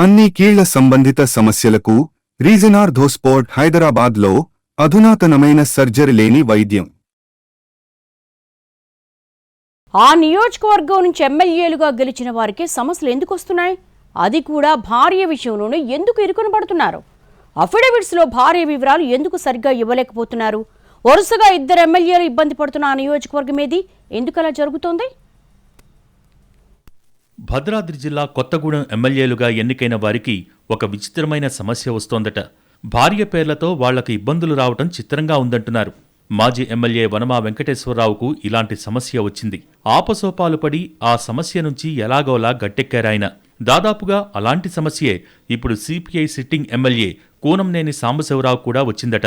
అన్ని కీళ్ళ సంబంధిత సమస్యలకు రీజనార్ధోస్పోర్ట్ హైదరాబాద్లో అధునాతనమైన సర్జరీ లేని వైద్యం. ఆ నియోజకవర్గం నుంచి ఎమ్మెల్యేలుగా గెలిచిన వారికి సమస్యలు ఎందుకు వస్తున్నాయి? అది కూడా భార్య విషయంలోనే ఎందుకు ఇరుకుని పడుతున్నారు? అఫిడవిట్స్లో భార్య వివరాలు ఎందుకు సరిగ్గా ఇవ్వలేకపోతున్నారు? వరుసగా ఇద్దరు ఎమ్మెల్యేలు ఇబ్బంది పడుతున్న ఆ నియోజకవర్గం ఏది? ఎందుకు అలా జరుగుతోంది? భద్రాద్రి జిల్లా కొత్తగూడెం ఎమ్మెల్యేలుగా ఎన్నికైన వారికి ఒక విచిత్రమైన సమస్య వస్తోందట. భార్య పేర్లతో వాళ్ళకు ఇబ్బందులు రావటం చిత్రంగా ఉందంటున్నారు. మాజీ ఎమ్మెల్యే వనమా వెంకటేశ్వరరావుకు ఇలాంటి సమస్య వచ్చింది. ఆపసోపాలు పడి ఆ సమస్య నుంచి ఎలాగోలా గట్టెక్కారాయన. దాదాపుగా అలాంటి సమస్యే ఇప్పుడు CPI sitting MLA Kunamneni Sambasivarao కూడా వచ్చిందట.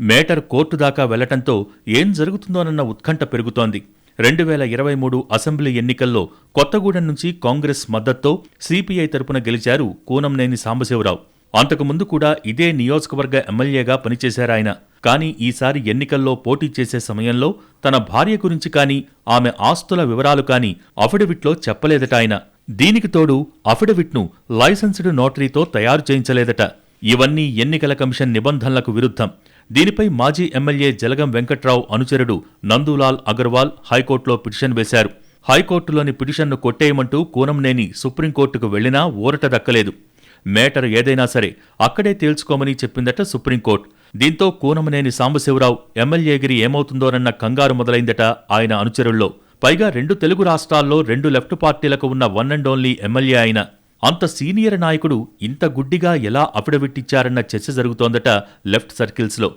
మేటర్ కోర్టు దాకా వెళ్ళటంతో ఏం జరుగుతుందోనన్న ఉత్కంఠ పెరుగుతోంది. రెండు వేల ఇరవై మూడు అసెంబ్లీ ఎన్నికల్లో కొత్తగూడెం నుంచి కాంగ్రెస్ మద్దతుతో సిపిఐ తరపున గెలిచారు కూనంనేని సాంబశివరావు. అంతకుముందు కూడా ఇదే నియోజకవర్గ ఎమ్మెల్యేగా పనిచేశారాయన. కానీ ఈసారి ఎన్నికల్లో పోటీ చేసే సమయంలో తన భార్య గురించి కానీ ఆమె ఆస్తుల వివరాలు కానీ అఫిడవిట్లో చెప్పలేదట ఆయన దీనికి తోడు అఫిడవిట్ను లైసెన్స్డ్ నోటరీతో తయారు చేయించలేదట. ఇవన్నీ ఎన్నికల కమిషన్ నిబంధనలకు విరుద్ధం. దీనిపై మాజీ ఎమ్మెల్యే జలగం వెంకట్రావు అనుచరుడు నందులాల్ అగర్వాల్ హైకోర్టులో పిటిషన్ వేశారు. హైకోర్టులోని పిటిషన్ను కొట్టేయమంటూ కూనంనేని సుప్రీంకోర్టుకు వెళ్ళినా ఊరట దక్కలేదు. మేటర్ ఏదైనా సరే అక్కడే తేల్చుకోమని చెప్పిందట సుప్రీంకోర్టు. దీంతో కూనమనేని సాంబశివరావు ఎమ్మెల్యేగిరి ఏమవుతుందోనన్న కంగారు మొదలైందట ఆయన అనుచరుల్లో. పైగా రెండు తెలుగు రాష్ట్రాల్లో రెండు లెఫ్ట్ పార్టీలకు ఉన్న వన్ అండ్ ఓన్లీ ఎమ్మెల్యే అయిన అంత సీనియర్ నాయకుడు ఇంత గుడ్డిగా ఎలా అఫిడవిట్టిచ్చారన్న చర్చ జరుగుతోందట లెఫ్ట్ సర్కిల్స్లో.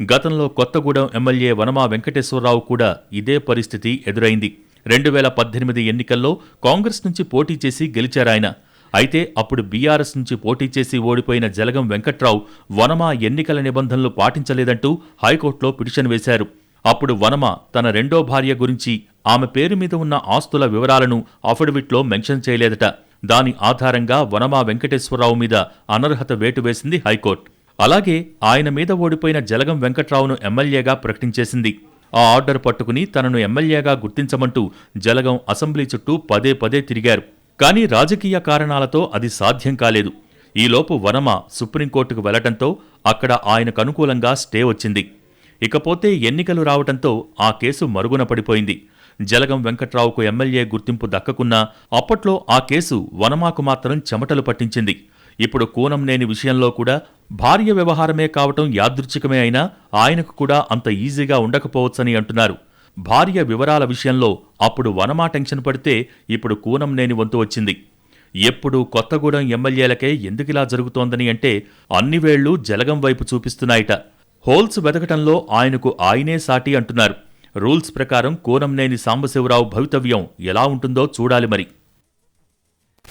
గతంలో కొత్తగూడెం ఎమ్మెల్యే వనమా వెంకటేశ్వరరావు కూడా ఇదే పరిస్థితి ఎదురైంది. రెండు వేల పద్దెనిమిది ఎన్నికల్లో కాంగ్రెస్ నుంచి పోటీ చేసి గెలిచారాయన. అయితే అప్పుడు బీఆర్ఎస్ నుంచి పోటీ చేసి ఓడిపోయిన జలగం వెంకట్రావు వనమా ఎన్నికల నిబంధనలు పాటించలేదంటూ హైకోర్టులో పిటిషన్ వేశారు. అప్పుడు వనమ తన రెండో భార్య గురించి ఆమె పేరు మీద ఉన్న ఆస్తుల వివరాలను అఫిడవిట్లో మెన్షన్ చేయలేదట. దాని ఆధారంగా వనమా వెంకటేశ్వరరావు మీద అనర్హత వేటు వేసింది హైకోర్టు. అలాగే ఆయన మీద ఓడిపోయిన జలగం వెంకట్రావును ఎమ్మెల్యేగా ప్రకటించేసింది. ఆ ఆర్డర్ పట్టుకుని తనను ఎమ్మెల్యేగా గుర్తించమంటూ జలగం అసెంబ్లీ చుట్టూ పదే పదే తిరిగారు. కానీ రాజకీయ కారణాలతో అది సాధ్యం కాలేదు. ఈలోపు వనమ సుప్రీంకోర్టుకు వెళ్ళటంతో అక్కడ ఆయనకు అనుకూలంగా స్టే వచ్చింది. ఇకపోతే ఎన్నికలు రావటంతో ఆ కేసు మరుగున పడిపోయింది. జలగం వెంకట్రావుకు ఎమ్మెల్యే గుర్తింపు దక్కకున్నా అప్పట్లో ఆ కేసు వనమాకు మాత్రం చెమటలు పట్టించింది. ఇప్పుడు కూనంనేని విషయంలో కూడా భార్య వ్యవహారమే కావటం యాదృచ్ఛికమే అయినా ఆయనకు కూడా అంత ఈజీగా ఉండకపోవచ్చని అంటున్నారు. భార్య వివరాల విషయంలో అప్పుడు వనమా టెన్షన్ పడితే ఇప్పుడు కూనంనేని వంతు వచ్చింది. ఎప్పుడు కొత్తగూడెం ఎమ్మెల్యేలకే ఎందుకిలా జరుగుతోందని అంటే అన్ని వేళ్ళు జలగం వైపు చూపిస్తున్నాయట. హోల్స్ వెతకటంలో ఆయనకు ఆయనే సాటి అంటున్నారు. రూల్స్ ప్రకారం కోనంనేని సాంబశివరావు భవితవ్యం ఎలా ఉంటుందో చూడాలి మరి.